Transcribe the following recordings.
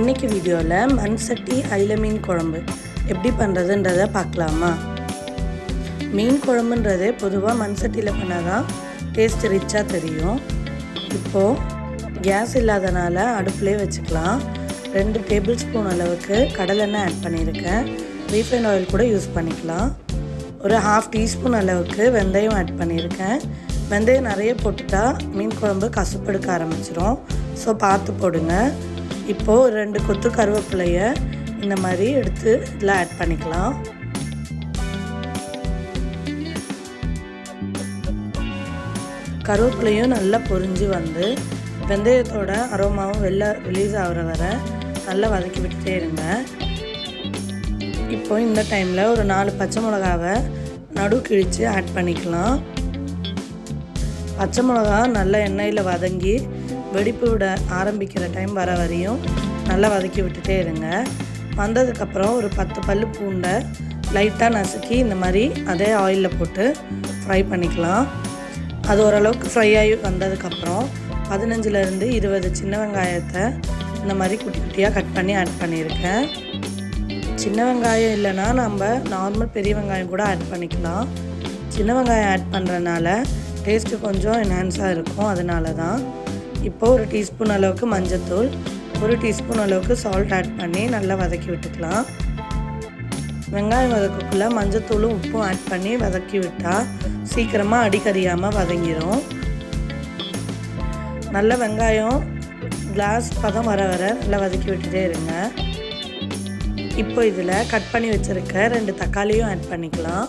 இன்றைக்கி வீடியோவில் மண்சட்டி அயில மீன் குழம்பு. எப்படி பண்ணுறதுன்றதை பார்க்கலாமா? மீன் குழம்புன்றது பொதுவாக மண்சட்டியில் பண்ணால் தான் டேஸ்ட் ரிச்சாக தெரியும். இப்போது கேஸ் இல்லாதனால அடுப்புலேயே வச்சுக்கலாம். ரெண்டு டேபிள் ஸ்பூன் அளவுக்கு கடலெண்ணெய் ஆட் பண்ணியிருக்கேன். ரீஃபைண்ட் ஆயில் கூட யூஸ் பண்ணிக்கலாம். ஒரு ஹாஃப் டீஸ்பூன் அளவுக்கு வெந்தயம் ஆட் பண்ணியிருக்கேன். வெந்தயம் நிறைய போட்டுட்டா மீன் குழம்பு கசுப்பெடுக்க ஆரம்பிச்சிடும் ஸோ பார்த்து போடுங்க. இப்போது ஒரு ரெண்டு கொத்து கருவேப்பிலைய இந்த மாதிரி எடுத்து இதில் ஆட் பண்ணிக்கலாம். கருவேப்பிலையும் நல்லா பொரிஞ்சு வந்து வெந்தயத்தோட அரோமாவும் வெளில ரிலீஸ் ஆகிற வரை நல்லா வதக்கி விட்டுட்டே இருங்க. இப்போ இந்த டைமில் ஒரு நாலு பச்சை மிளகாவை நடு கிழித்து ஆட் பண்ணிக்கலாம். பச்சை மிளகா நல்லா எண்ணெயில் வதங்கி வெடிப்பு விட ஆரம்பிக்கிற டைம் வர வரையும் நல்லா வதக்கி விட்டுட்டே இருங்க. வந்ததுக்கப்புறம் ஒரு பத்து பல் பூண்டை லைட்டாக நசுக்கி இந்த மாதிரி அதே ஆயிலில் போட்டு ஃப்ரை பண்ணிக்கலாம். அது ஓரளவுக்கு ஃப்ரை ஆகி வந்ததுக்கப்புறம் பதினஞ்சுலேருந்து இருபது சின்ன வெங்காயத்தை இந்த மாதிரி குட்டி குட்டியாக கட் பண்ணி ஆட் பண்ணியிருக்கேன். சின்ன வெங்காயம் இல்லைன்னா நம்ம நார்மல் பெரிய வெங்காயம் கூட ஆட் பண்ணிக்கலாம். சின்ன வெங்காயம் ஆட் பண்ணுறதுனால டேஸ்ட்டு கொஞ்சம் என்ஹான்ஸாக இருக்கும். அதனால தான் இப்போது ஒரு டீஸ்பூன் அளவுக்கு மஞ்சத்தூள் ஒரு டீஸ்பூன் அளவுக்கு சால்ட் ஆட் பண்ணி நல்லா வதக்கி விட்டுக்கலாம். வெங்காயம் வதக்கக்குள்ளே மஞ்சத்தூளும் உப்பும் ஆட் பண்ணி வதக்கி விட்டால் சீக்கிரமாக அடிக்கறியாமல் வதங்கிடும் நல்ல வெங்காயம் கிளாஸ் பதம் வர வர நல்லா வதக்கி விட்டுட்டே இருங்க. இப்போ இதில் கட் பண்ணி வச்சுருக்க ரெண்டு தக்காளியும் ஆட் பண்ணிக்கலாம்.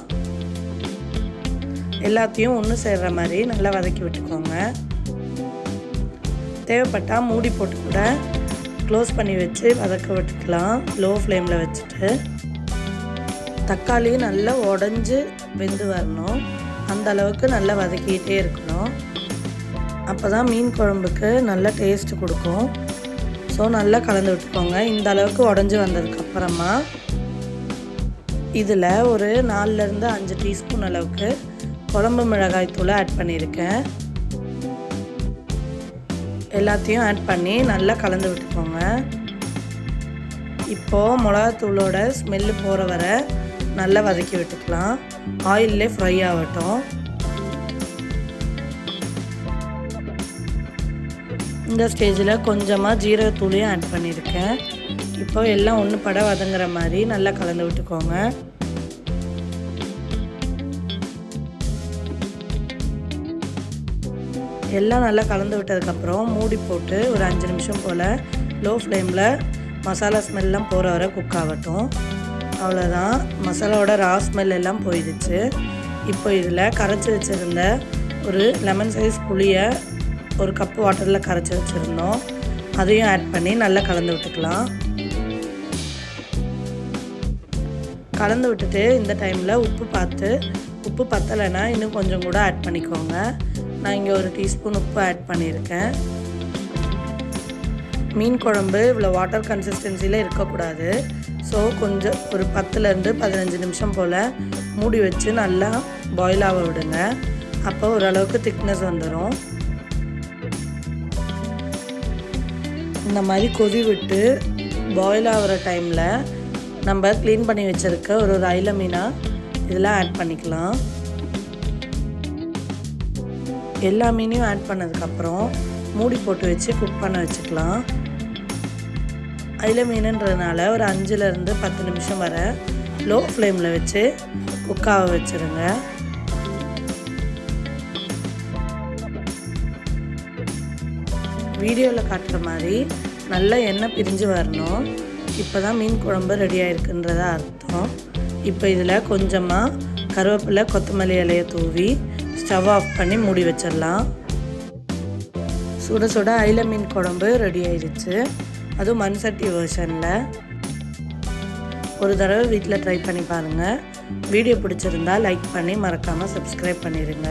எல்லாத்தையும் ஒன்று சேர்கிற மாதிரி நல்லா வதக்கி விட்டுக்கோங்க. தேவைப்பட்டால் மூடி போட்டு கூட க்ளோஸ் பண்ணி வச்சு வதக்க விட்டுக்கலாம். லோ ஃப்ளேமில் வச்சுட்டு. தக்காளி நல்லா உடஞ்சி வெந்து வரணும். அந்த அளவுக்கு நல்லா வதக்கிக்கிட்டே இருக்கணும். அப்போ தான் மீன் குழம்புக்கு நல்ல டேஸ்ட் கொடுக்கும். ஸோ நல்லா கலந்து விட்டுக்கோங்க. இந்த அளவுக்கு உடஞ்சி வந்ததுக்கப்புறமா இதில் ஒரு நாலுலேருந்து அஞ்சு டீஸ்பூன் அளவுக்கு குழம்பு மிளகாய் தூளை ஆட் பண்ணியிருக்கேன். எல்லாத்தையும் ஆட் பண்ணி நல்லா கலந்து விட்டுக்கோங்க. இப்போது மிளகாத்தூளோட ஸ்மெல்லு போகிற வர நல்லா வதக்கி விட்டுக்கலாம். ஆயிலே ஃப்ரை ஆகட்டும். இந்த ஸ்டேஜில் கொஞ்சமாக ஜீரகத்தூளையும் ஆட் பண்ணியிருக்கேன் இப்போ எல்லாம் ஒன்று பட வதங்குற மாதிரி நல்லா கலந்து விட்டுக்கோங்க. எல்லாம் நல்லா கலந்து விட்டதுக்கப்புறம் மூடி போட்டு ஒரு அஞ்சு நிமிஷம் போல் லோ ஃப்ளேமில் மசாலா ஸ்மெல்லாம் போகிற வரை குக் ஆகட்டும். அவ்வளோதான் மசாலாவோட ரா ஸ்மெல் எல்லாம் போயிடுச்சு. இப்போ இதில் கரைச்சி வச்சுருந்த ஒரு லெமன் சைஸ் புளியை ஒரு கப்பு வாட்டரில் கரைச்சி வச்சுருந்தோம். அதையும் ஆட் பண்ணி நல்லா கலந்து விட்டுக்கலாம். கலந்து விட்டுட்டு இந்த டைமில் உப்பு பார்த்து உப்பு பத்தலைன்னா இன்னும் கொஞ்சம் கூட ஆட் பண்ணிக்கோங்க. நான் இங்கே ஒரு டீஸ்பூன் உப்பு ஆட் பண்ணியிருக்கேன். மீன் குழம்பு இவ்வளோ வாட்டர் கன்சிஸ்டன்சியில் இருக்கக்கூடாது. ஸோ கொஞ்சம் ஒரு பத்துலேருந்து பதினஞ்சு நிமிஷம் போல் மூடி வச்சு நல்லா பாயில் ஆக விடுங்க. அப்போ ஓரளவுக்கு திக்னஸ் வந்துடும் இந்த மாதிரி கொதி விட்டு பாயில் ஆகிற டைமில் நம்ம க்ளீன் பண்ணி வச்சுருக்க ஒரு ஒரு ஐல மீனாக இதெல்லாம் ஆட் பண்ணிக்கலாம். எல்லா மீனையும் ஆட் பண்ணதுக்கப்புறம் மூடி போட்டு வச்சு குக் பண்ண வச்சுக்கலாம். அதில் மீனுன்றதுனால ஒரு அஞ்சுலேருந்து பத்து நிமிஷம் வர லோ ஃப்ளேமில் வச்சு குக்காக வச்சுருங்க. வீடியோவில் காட்டுற மாதிரி நல்ல எண்ணெய் பிரிஞ்சு வரணும். இப்போ தான் மீன் குழம்பு ரெடி ஆயிருக்குன்றதா அர்த்தம். இப்போ இதில் கொஞ்சமாக கருவேப்பிலை கொத்தமல்லி இலையை தூவி ஸ்டவ் ஆஃப் பண்ணி மூடி வச்சிடலாம். சுட சுட ஐல மீன் குழம்பு ரெடி ஆயிடுச்சு. அதுவும் மண் சட்டி வேர்ஷனில் ஒரு தடவை வீட்டில் ட்ரை பண்ணி பாருங்கள் வீடியோ பிடிச்சிருந்தா லைக் பண்ணி மறக்காமல் சப்ஸ்கிரைப் பண்ணிடுங்க